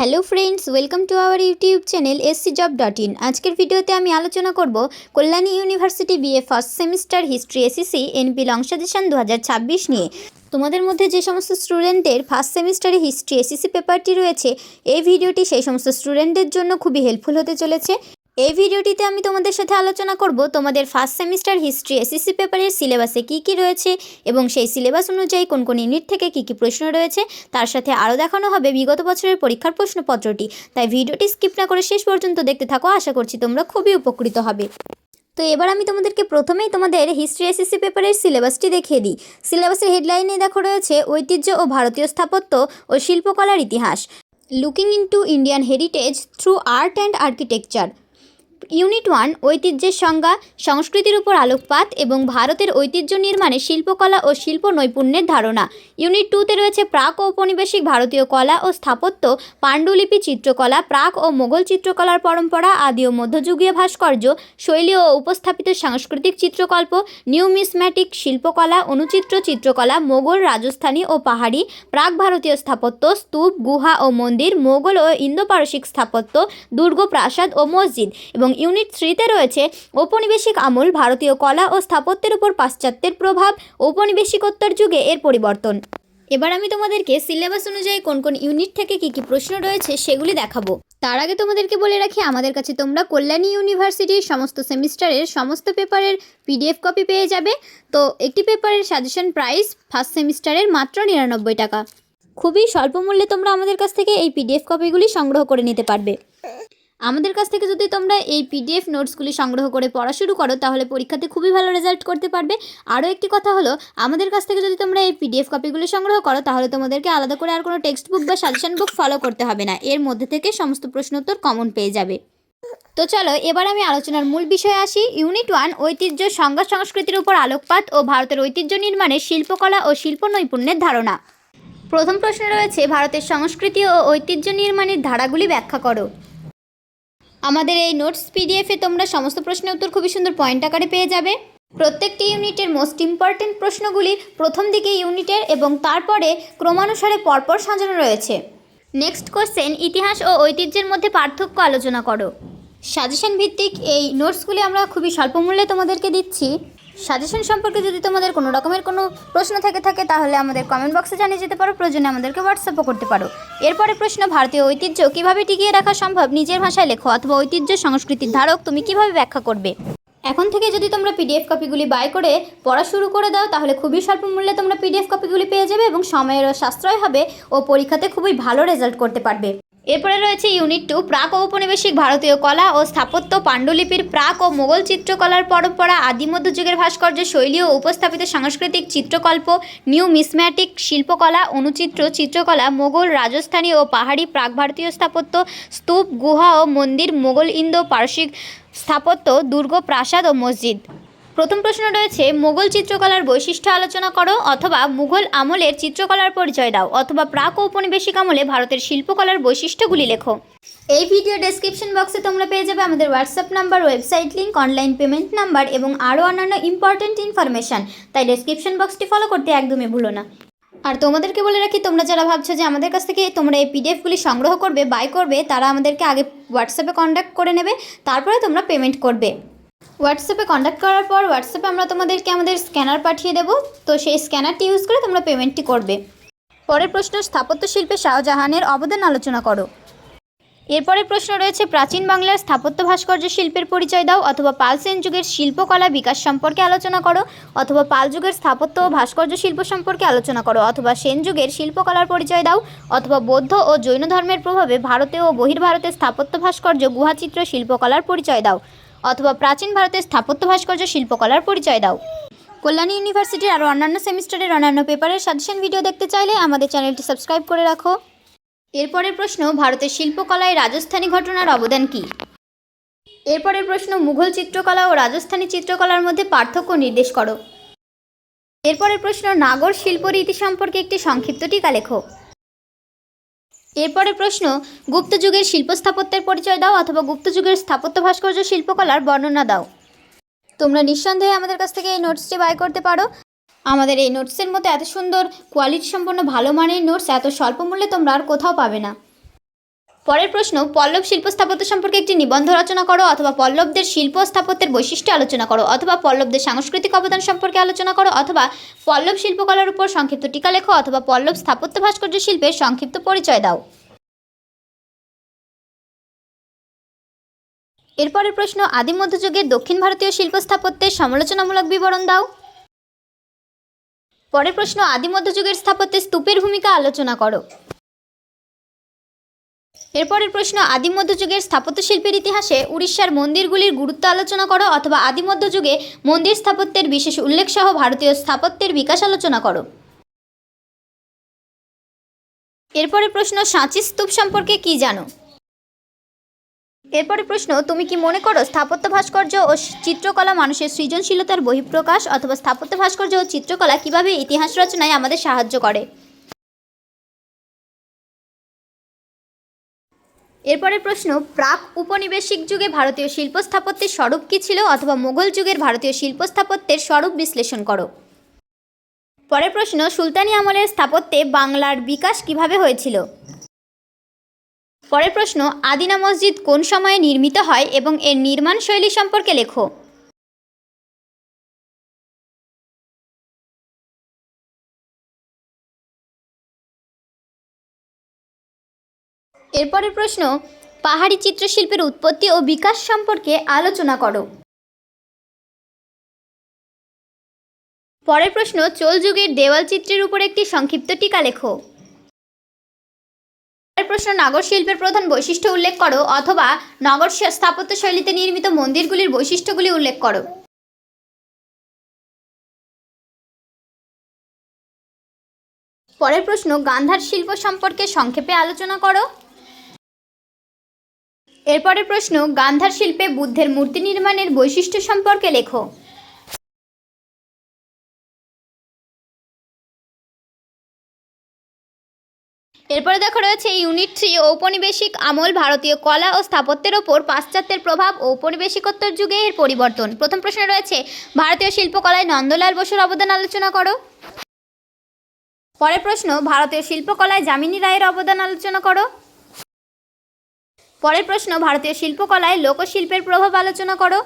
Hello friends, welcome to our YouTube channel SC job dot in. আজকের ভিডিওতে আমি আলোচনা করব Kalyani university BA first semester history SEC NEP long suggestion দু হাজার ছাব্বিশ নিয়ে। তোমাদের মধ্যে যে সমস্ত স্টুডেন্টের ফার্স্ট সেমিস্টারে হিস্ট্রি এসিসি পেপারটি রয়েছে, এই ভিডিওটি সেই সমস্ত স্টুডেন্টদের জন্য খুবই হেল্পফুল হতে চলেছে। এই ভিডিওটিতে আমি তোমাদের সাথে আলোচনা করব তোমাদের ফার্স্ট সেমিস্টার হিস্ট্রি এসএসসি পেপারের সিলেবাসে কী কী রয়েছে এবং সেই সিলেবাস অনুযায়ী কোন কোন ইউনিট থেকে কী কী প্রশ্ন রয়েছে। তার সাথে আরও দেখানো হবে বিগত বছরের পরীক্ষার প্রশ্নপত্রটি। তাই ভিডিওটি স্কিপ না করে শেষ পর্যন্ত দেখতে থাকো, আশা করছি তোমরা খুবই উপকৃত হবে। তো এবার আমি তোমাদেরকে প্রথমেই তোমাদের হিস্ট্রি এসএসসি পেপারের সিলেবাসটি দেখিয়ে দিই। সিলেবাসের হেডলাইনে দেখো রয়েছে, ঐতিহ্য ও ভারতীয় স্থাপত্য ও শিল্পকলার ইতিহাস। Looking into Indian heritage through art and architecture unit one ঐতিহ্যের সংজ্ঞা, সংস্কৃতির উপর আলোকপাত এবং ভারতের ঐতিহ্য নির্মাণে শিল্পকলা ও শিল্প নৈপুণ্যের ধারণা। ইউনিট টুতে রয়েছে প্রাক ঔপনিবেশিক ভারতীয় কলা ও স্থাপত্য, পাণ্ডুলিপি চিত্রকলা, প্রাক ও মোগল চিত্রকলার পরম্পরা, আদি ও মধ্যযুগীয় ভাস্কর্য, শৈলী ও উপস্থাপিত সাংস্কৃতিক চিত্রকল্প নিউমিসম্যাটিক শিল্পকলা, অনুচিত্র চিত্রকলা, মোগল রাজস্থানী ও পাহাড়ি, প্রাক ভারতীয় স্থাপত্য, স্তূপ, গুহা ও মন্দির, মোগল ও ইন্দো পারসিক স্থাপত্য, দুর্গ প্রাসাদ ও মসজিদ এবং ইউনিট থ্রিতে রয়েছে ঔপনিবেশিক আমল, ভারতীয় কলা ও স্থাপত্যের উপর পাশ্চাত্যের প্রভাব, ঔপনিবেশিকোত্তর যুগে এর পরিবর্তন। এবার আমি তোমাদেরকে সিলেবাস অনুযায়ী কোন কোন ইউনিট থেকে কী কী প্রশ্ন রয়েছে সেগুলি দেখাবো। তার আগে তোমাদেরকে বলে রাখি, আমাদের কাছে তোমরা কল্যাণী ইউনিভার্সিটির সমস্ত সেমিস্টারের সমস্ত পেপারের পিডিএফ কপি পেয়ে যাবে। তো একটি পেপারের সাজেশন প্রাইস ফার্স্ট সেমিস্টারের মাত্র নিরানব্বই টাকা। খুবই স্বল্প মূল্যে তোমরা আমাদের কাছ থেকে এই পিডিএফ কপিগুলি সংগ্রহ করে নিতে পারবে। আমাদের কাছ থেকে যদি তোমরা এই পিডিএফ নোটসগুলি সংগ্রহ করে পড়া শুরু করো, তাহলে পরীক্ষাতে খুবই ভালো রেজাল্ট করতে পারবে। আরও একটি কথা হলো, আমাদের কাছ থেকে যদি তোমরা এই পিডিএফ কপিগুলি সংগ্রহ করো, তাহলে তোমাদেরকে আলাদা করে আর কোনো টেক্সট বুক বা সাজেশন বুক ফলো করতে হবে না। এর মধ্যে থেকে সমস্ত প্রশ্ন উত্তর কমন পেয়ে যাবে। তো চলো, এবার আমি আলোচনার মূল বিষয়ে আসি। ইউনিট ওয়ান ঐতিহ্য, সংজ্ঞা, সংস্কৃতির উপর আলোকপাত ও ভারতের ঐতিহ্য নির্মাণে শিল্পকলা ও শিল্প নৈপুণ্যের ধারণা। প্রথম প্রশ্ন রয়েছে, ভারতের সংস্কৃতি ও ঐতিহ্য নির্মাণের ধারাগুলি ব্যাখ্যা করো। আমাদের এই নোটস পিডিএফে তোমরা সমস্ত প্রশ্নের উত্তর খুবই সুন্দর পয়েন্ট আকারে পেয়ে যাবে। প্রত্যেকটি ইউনিটের মোস্ট ইম্পর্টেন্ট প্রশ্নগুলি প্রথম দিকে ইউনিটের এবং তারপরে ক্রমানুসারে পরপর সাজানো রয়েছে। নেক্সট কোশ্চেন ইতিহাস ও ঐতিহ্যের মধ্যে পার্থক্য আলোচনা করো। সাজেশন ভিত্তিক এই নোটসগুলি আমরা খুবই স্বল্প মূল্যে তোমাদেরকে দিচ্ছি। সাজেশন সম্পর্কে যদি তোমাদের কোনো রকমের কোনো প্রশ্ন থেকে থাকে, তাহলে আমাদের কমেন্ট বক্সে জানিয়ে যেতে পারো। প্রয়োজনে আমাদেরকে হোয়াটসঅ্যাপও করতে পারো। এরপরে প্রশ্ন, ভারতীয় ঐতিহ্য কীভাবে টিকিয়ে রাখা সম্ভব? নিজের ভাষায় লেখো, অথবা ঐতিহ্য সংস্কৃতির ধারক তুমি কীভাবে ব্যাখ্যা করবে? এখন থেকে যদি তোমরা পিডিএফ কপিগুলি বাই করে পড়া শুরু করে দাও, তাহলে খুবই স্বল্প মূল্যে তোমরা পিডিএফ কপিগুলি পেয়ে যাবে এবং সময়েরও সাশ্রয় হবে ও পরীক্ষাতে খুবই ভালো রেজাল্ট করতে পারবে। এরপরে রয়েছে ইউনিট টু প্রাক ঔপনিবেশিক ভারতীয় কলা ও স্থাপত্য, পাণ্ডুলিপির প্রাক ও মোগল চিত্রকলার পরম্পরা আদি মধ্যযুগের ভাস্কর্য শৈলী ও উপস্থাপিত সাংস্কৃতিক চিত্রকল্প নিউ মিসম্যাটিক শিল্পকলা, অনুচিত্র চিত্রকলা, মোগল রাজস্থানী ও পাহাড়ি প্রাক ভারতীয় স্থাপত্য, স্তূপ, গুহা ও মন্দির, মোগল ইন্দো পার্শ্বিক স্থাপত্য, দুর্গ, প্রাসাদ ও মসজিদ। প্রথম প্রশ্ন রয়েছে, মোগল চিত্রকলার বৈশিষ্ট্য আলোচনা করো অথবা মুঘল আমলের চিত্রকলার পরিচয় দাও অথবা প্রাক ঔপনিবেশিক আমলে ভারতের শিল্পকলার বৈশিষ্ট্যগুলি লেখো। এই ভিডিও ডেসক্রিপশন বক্সে তোমরা পেয়ে যাবে আমাদের WhatsApp number website link online payment number এবং আরও অন্যান্য ইম্পর্ট্যান্ট ইনফরমেশান তাই ডেসক্রিপশন বক্সটি ফলো করতে একদমই ভুলো না। আর তোমাদেরকে বলে রাখি, তোমরা যারা ভাবছ যে আমাদের কাছ থেকে তোমরা এই পিডিএফগুলি সংগ্রহ করবে বাই করবে, তারা আমাদেরকে আগে হোয়াটসঅ্যাপে কন্ট্যাক্ট করে নেবে, তারপরে তোমরা পেমেন্ট করবে। হোয়াটসঅ্যাপে কন্ট্যাক্ট করার পর হোয়াটসঅ্যাপে আমরা তোমাদেরকে আমাদের স্ক্যানার পাঠিয়ে দেবো। তো সেই স্ক্যানারটি ইউজ করে তোমরা পেমেন্টটি করবে। পরের প্রশ্ন, স্থাপত্য শিল্পে শাহজাহানের অবদান আলোচনা করো। এরপরের প্রশ্ন রয়েছে, প্রাচীন বাংলার স্থাপত্য ভাস্কর্য শিল্পের পরিচয় দাও অথবা পাল সেন যুগের শিল্পকলা বিকাশ সম্পর্কে আলোচনা করো অথবা পাল যুগের স্থাপত্য ও ভাস্কর্য শিল্প সম্পর্কে আলোচনা করো অথবা সেন যুগের শিল্পকলার পরিচয় দাও অথবা বৌদ্ধ ও জৈন ধর্মের প্রভাবে ভারতে ও বহির্ভারতের স্থাপত্য ভাস্কর্য গুহাচিত্র শিল্পকলার পরিচয় দাও। অথবা প্রাচীন ভারতের স্থাপত্য ভাস্কর্য শিল্পকলার পরিচয় দাও। কল্যাণী ইউনিভার্সিটির আরও অন্যান্য সেমিস্টারের অন্যান্য পেপারের সাজেশন ভিডিও দেখতে চাইলে আমাদের চ্যানেলটি সাবস্ক্রাইব করে রাখো। এরপরের প্রশ্ন, ভারতের শিল্পকলায় রাজস্থানী ঘটনার অবদান কী? এরপরের প্রশ্ন, মুঘল চিত্রকলা ও রাজস্থানী চিত্রকলার মধ্যে পার্থক্য নির্দেশ করো। এরপরের প্রশ্ন, নাগর শিল্প রীতি সম্পর্কে একটি সংক্ষিপ্ত টিকা লেখো। এরপরের প্রশ্ন, গুপ্ত যুগের শিল্প স্থাপত্যের পরিচয় দাও অথবা গুপ্ত যুগের স্থাপত্য ভাস্কর্য শিল্পকলার বর্ণনা দাও। তোমরা নিঃসন্দেহে আমাদের কাছ থেকে এই নোটসটি বাই করতে পারো। আমাদের এই নোটসের মতো এত সুন্দর কোয়ালিটি সম্পন্ন ভালো মানের নোটস এত স্বল্প মূল্যে তোমরা আর কোথাও পাবে না। পরের প্রশ্ন, পল্লব শিল্প স্থাপত্য সম্পর্কে একটি নিবন্ধ রচনা করো অথবা পল্লবদের শিল্প স্থাপত্যের বৈশিষ্ট্য আলোচনা করো অথবা পল্লবদের সাংস্কৃতিক অবদান সম্পর্কে আলোচনা করো অথবা পল্লব শিল্পকলার উপর সংক্ষিপ্ত টিকা লেখো অথবা পল্লব স্থাপত্য ভাস্কর্য শিল্পের সংক্ষিপ্ত পরিচয় দাও। এরপরের প্রশ্ন আদি মধ্যযুগের দক্ষিণ ভারতীয় শিল্প স্থাপত্যের সমালোচনামূলক বিবরণ দাও। পরের প্রশ্ন আদি মধ্যযুগের স্থাপত্যে স্তূপের ভূমিকা আলোচনা করো। এরপরের প্রশ্ন আদি মধ্যযুগের স্থাপত্য শিল্পের ইতিহাসে উড়িষ্যার মন্দিরগুলির গুরুত্ব আলোচনা করো অথবা আদি মধ্যযুগে মন্দির স্থাপত্যের বিশেষ উল্লেখ সহ ভারতীয় স্থাপত্যের বিকাশ আলোচনা করো। এরপরের প্রশ্ন, সাঁচি স্তূপ সম্পর্কে কি জানো? এরপরে প্রশ্ন, তুমি কি মনে করো স্থাপত্য ভাস্কর্য ও চিত্রকলা মানুষের সৃজনশীলতার বহিঃপ্রকাশ অথবা স্থাপত্য ভাস্কর্য ও চিত্রকলা কীভাবে ইতিহাস রচনায় আমাদের সাহায্য করে? এরপরের প্রশ্ন, প্রাক উপনিবেশিক যুগে ভারতীয় শিল্প স্থাপত্যের স্বরূপ কী ছিল অথবা মোগল যুগের ভারতীয় শিল্প স্থাপত্যের স্বরূপ বিশ্লেষণ করো? পরের প্রশ্ন, সুলতানি আমলের স্থাপত্যে বাংলার বিকাশ কীভাবে হয়েছিল? পরের প্রশ্ন, আদিনা মসজিদ কোন সময়ে নির্মিত হয় এবং এর নির্মাণ শৈলী সম্পর্কে লেখো। এরপরের প্রশ্ন, পাহাড়ি চিত্রশিল্পের উৎপত্তি ও বিকাশ সম্পর্কে আলোচনা করো। পরের প্রশ্ন, চোল যুগের দেওয়াল চিত্রের উপর একটি সংক্ষিপ্ত টিকা লেখো। পরের প্রশ্ন, নগর শিল্পের প্রধান বৈশিষ্ট্য উল্লেখ করো অথবা নগর স্থাপত্য শৈলীতে নির্মিত মন্দিরগুলির বৈশিষ্ট্যগুলি উল্লেখ করো। পরের প্রশ্ন, গান্ধার শিল্প সম্পর্কে সংক্ষেপে আলোচনা করো। এরপরের প্রশ্ন, গান্ধার শিল্পে বুদ্ধের মূর্তি নির্মাণের বৈশিষ্ট্য সম্পর্কে লেখো। এরপরে দেখো রয়েছে, ইউনিট থ্রি, ঔপনিবেশিক আমল ভারতীয় কলা ও স্থাপত্যের ওপর পাশ্চাত্যের প্রভাব ঔপনিবেশিকোত্তর যুগে এর পরিবর্তন। প্রথম প্রশ্ন রয়েছে, ভারতীয় শিল্পকলায় নন্দলাল বসুর অবদান আলোচনা করো। পরের প্রশ্ন, ভারতীয় শিল্পকলায় যামিনী রায়ের অবদান আলোচনা করো। পরের প্রশ্ন, ভারতীয় শিল্পকলায় লোকশিল্পের প্রভাব আলোচনা করো।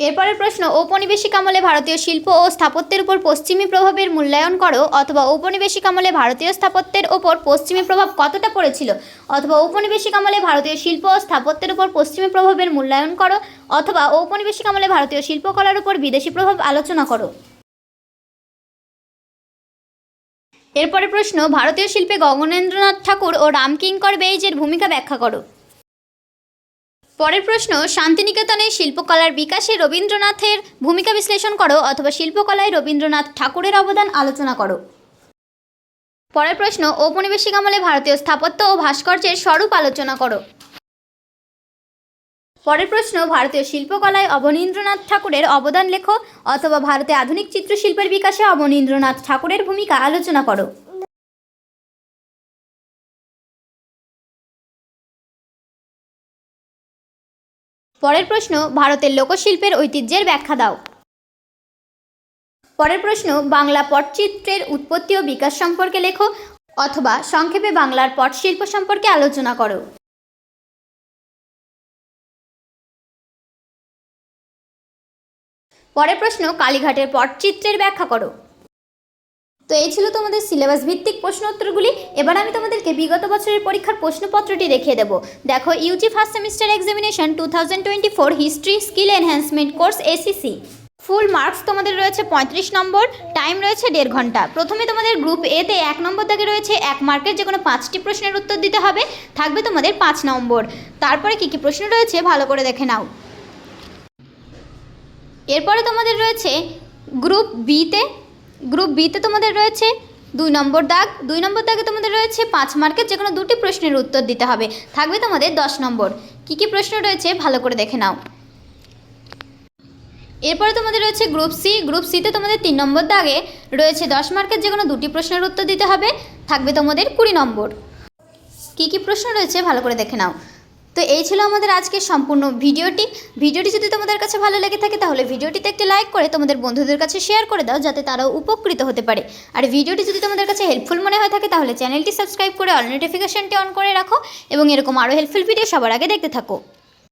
এরপরের প্রশ্ন ঔপনিবেশিক আমলে ভারতীয় শিল্প ও স্থাপত্যের উপর পশ্চিমী প্রভাবের মূল্যায়ন করো অথবা ঔপনিবেশিক আমলে ভারতীয় স্থাপত্যের ওপর পশ্চিমী প্রভাব কতটা পড়েছিল? অথবা ঔপনিবেশিক আমলে ভারতীয় শিল্প ও স্থাপত্যের উপর পশ্চিমী প্রভাবের মূল্যায়ন করো অথবা ঔপনিবেশিক আমলে ভারতীয় শিল্পকলার উপর বিদেশি প্রভাব আলোচনা করো। এরপরে প্রশ্ন, ভারতীয় শিল্পে গগনেন্দ্রনাথ ঠাকুর ও রামকিঙ্কর বেইজের ভূমিকা ব্যাখ্যা করো। পরের প্রশ্ন, শান্তিনিকেতনে শিল্পকলার বিকাশে রবীন্দ্রনাথের ভূমিকা বিশ্লেষণ করো অথবা শিল্পকলায় রবীন্দ্রনাথ ঠাকুরের অবদান আলোচনা করো। পরের প্রশ্ন, ঔপনিবেশিক আমলে ভারতীয় স্থাপত্য ও ভাস্কর্যের স্বরূপ আলোচনা করো। পরের প্রশ্ন, ভারতীয় শিল্পকলায় অবনীন্দ্রনাথ ঠাকুরের অবদান লেখো অথবা ভারতে আধুনিক চিত্রশিল্পের বিকাশে অবনীন্দ্রনাথ ঠাকুরের ভূমিকা আলোচনা করো। পরের প্রশ্ন, ভারতের লোকশিল্পের ঐতিহ্যের ব্যাখ্যা দাও। পরের প্রশ্ন, বাংলা পটচিত্রের উৎপত্তি ও বিকাশ সম্পর্কে লেখো অথবা সংক্ষেপে বাংলার পটশিল্প সম্পর্কে আলোচনা করো। পরের প্রশ্ন কালীঘাটের পটচিত্রের ব্যাখ্যা করো। তো এই ছিল তোমাদের সিলেবাস ভিত্তিক প্রশ্ন উত্তরগুলি। এবার আমি তোমাদেরকে বিগত বছরের পরীক্ষার প্রশ্নপত্রটি দেখিয়ে দেবো। দেখো UG first semester examination two thousand twenty four history skill enhancement course SEC full marks তোমাদের রয়েছে পঁয়ত্রিশ নম্বর টাইম রয়েছে দেড় ঘণ্টা। প্রথমে তোমাদের গ্রুপ এতে এক নম্বর দাগে রয়েছে এক মার্কের যে কোনো পাঁচটি প্রশ্নের উত্তর দিতে হবে, থাকবে তোমাদের পাঁচ নম্বর। তারপরে কী কী প্রশ্ন রয়েছে ভালো করে দেখে নাও। এরপরে তোমাদের রয়েছে গ্রুপ বিতে গ্রুপ বিতে তোমাদের রয়েছে দুই নম্বর দাগ, দুই নম্বর দাগে তোমাদের রয়েছে পাঁচ মার্কের যে কোনো দুটি প্রশ্নের উত্তর দিতে হবে। থাকবে তোমাদের দশ নম্বর। কী কী প্রশ্ন রয়েছে ভালো করে দেখে নাও। এরপরে তোমাদের রয়েছে গ্রুপ সি গ্রুপ সিতে তোমাদের তিন নম্বর দাগে রয়েছে দশ মার্কের যে কোনো দুটি প্রশ্নের উত্তর দিতে হবে। থাকবে তোমাদের কুড়ি নম্বর। কী কী প্রশ্ন রয়েছে ভালো করে দেখে নাও। তো এই ছিল আমাদের আজকের সম্পূর্ণ ভিডিওটি। ভিডিওটি যদি তোমাদের কাছে ভালো লেগে থাকে, তাহলে ভিডিওটিতে একটি লাইক করে তোমাদের বন্ধুদের কাছে শেয়ার করে দাও, যাতে তারাও উপকৃত হতে পারে। আর ভিডিওটি যদি তোমাদের কাছে হেল্পফুল মনে হয়ে থাকে, তাহলে চ্যানেলটি সাবস্ক্রাইব করে অল নোটিফিকেশানটি অন করে রাখো এবং এরকম আরও হেল্পফুল ভিডিও সবার আগে দেখতে থাকো।